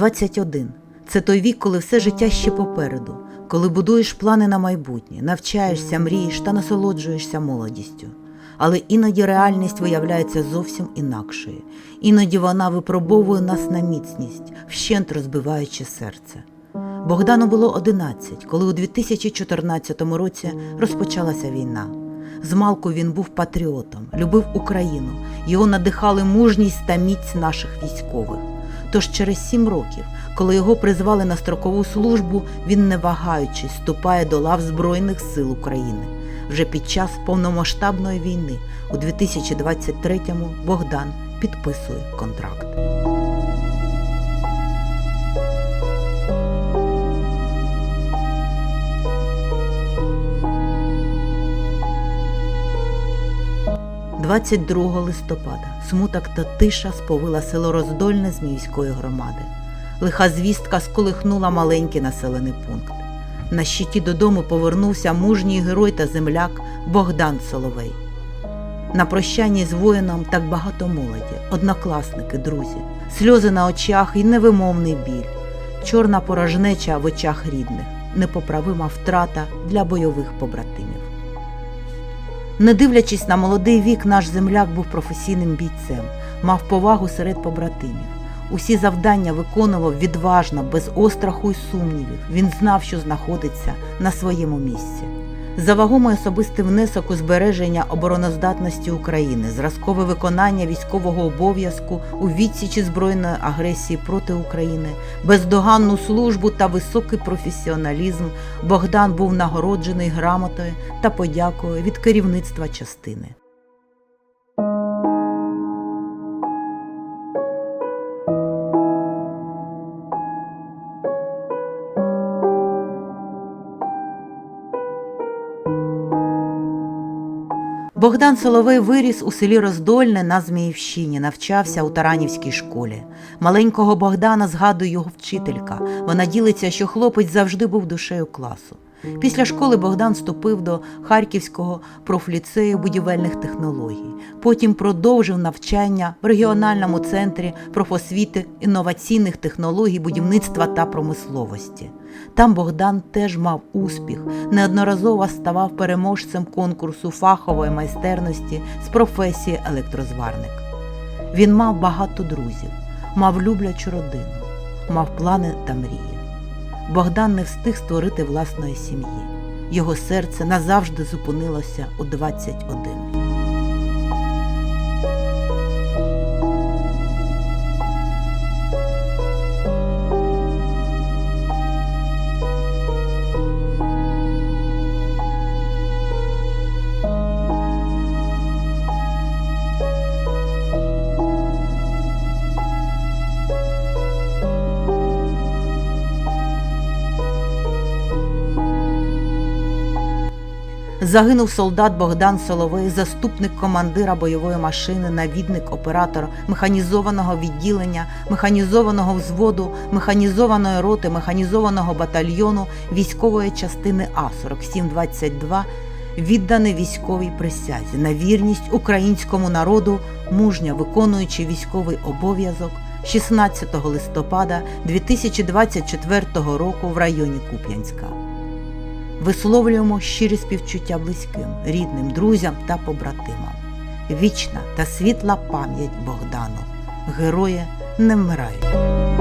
21 – це той вік, коли все життя ще попереду, коли будуєш плани на майбутнє, навчаєшся, мрієш та насолоджуєшся молодістю. Але іноді реальність виявляється зовсім інакшою. Іноді вона випробовує нас на міцність, вщент розбиваючи серце. Богдану було 11, коли у 2014 році розпочалася війна. Змалку він був патріотом, любив Україну, його надихали мужність та міць наших військових. Тож через сім років, коли його призвали на строкову службу, він, не вагаючись, вступає до лав Збройних сил України. Вже під час повномасштабної війни у 2023-му Богдан підписує контракт. – 22 листопада смуток та тиша сповила село Роздольне Зміївської громади. Лиха звістка сколихнула маленький населений пункт. На щиті додому повернувся мужній герой та земляк Богдан Соловей. На прощанні з воїном так багато молоді, однокласники, друзі, сльози на очах і невимовний біль, чорна порожнеча в очах рідних, непоправима втрата для бойових побратимів. Не дивлячись на молодий вік, наш земляк був професійним бійцем, мав повагу серед побратимів. Усі завдання виконував відважно, без остраху й сумнівів. Він знав, що знаходиться на своєму місці. За вагомий особистий внесок у збереження обороноздатності України, зразкове виконання військового обов'язку у відсічі збройної агресії проти України, бездоганну службу та високий професіоналізм Богдан був нагороджений грамотою та подякою від керівництва частини. Богдан Соловей виріс у селі Роздольне на Зміївщині, навчався у Таранівській школі. Маленького Богдана згадує його вчителька. Вона ділиться, що хлопець завжди був душею класу. Після школи Богдан вступив до Харківського профліцею будівельних технологій. Потім продовжив навчання в регіональному центрі профосвіти інноваційних технологій будівництва та промисловості. Там Богдан теж мав успіх, неодноразово ставав переможцем конкурсу фахової майстерності з професії електрозварник. Він мав багато друзів, мав люблячу родину, мав плани та мрії. Богдан не встиг створити власної сім'ї. Його серце назавжди зупинилося у 21. Загинув солдат Богдан Соловей, заступник командира бойової машини, навідник оператор механізованого відділення, механізованого взводу, механізованої роти, механізованого батальйону військової частини А 4722, відданий військовій присязі на вірність українському народу, мужньо виконуючи військовий обов'язок 16 листопада 2024 року в районі Куп'янська. Висловлюємо щирі співчуття близьким, рідним, друзям та побратимам. Вічна та світла пам'ять Богдану. Герої не вмирають.